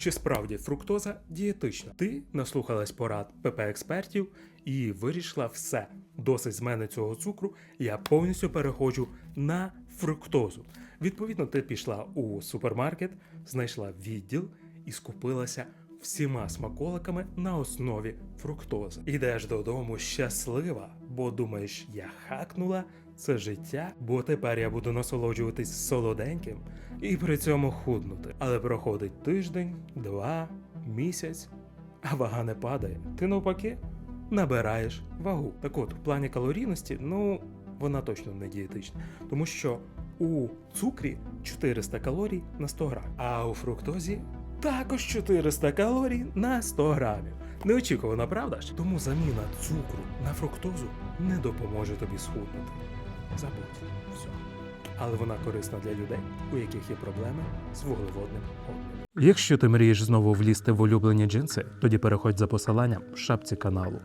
Чи справді фруктоза дієтична? Ти наслухалась порад ПП експертів і вирішила все. Досить з мене цього цукру. Я повністю переходжу на фруктозу. Відповідно, ти пішла у супермаркет, знайшла відділ і скупилася всіма смаколиками на основі фруктози. Ідеш додому щаслива, бо думаєш, я хакнула це життя, бо тепер я буду насолоджуватись солоденьким і при цьому худнути. Але проходить тиждень, два, місяць, а вага не падає. Ти навпаки набираєш вагу. Так от, в плані калорійності, ну вона точно не дієтична, тому що у цукрі 400 калорій на 100 грамів, а у фруктозі також 400 калорій на 100 грамів. Неочікувано, правда ж? Тому заміна цукру на фруктозу не допоможе тобі схуднути. Забудь все. Але вона корисна для людей, у яких є проблеми з вуглеводним обміном. Якщо ти мрієш знову влізти в улюблені джинси, тоді переходь за посиланням в шапці каналу.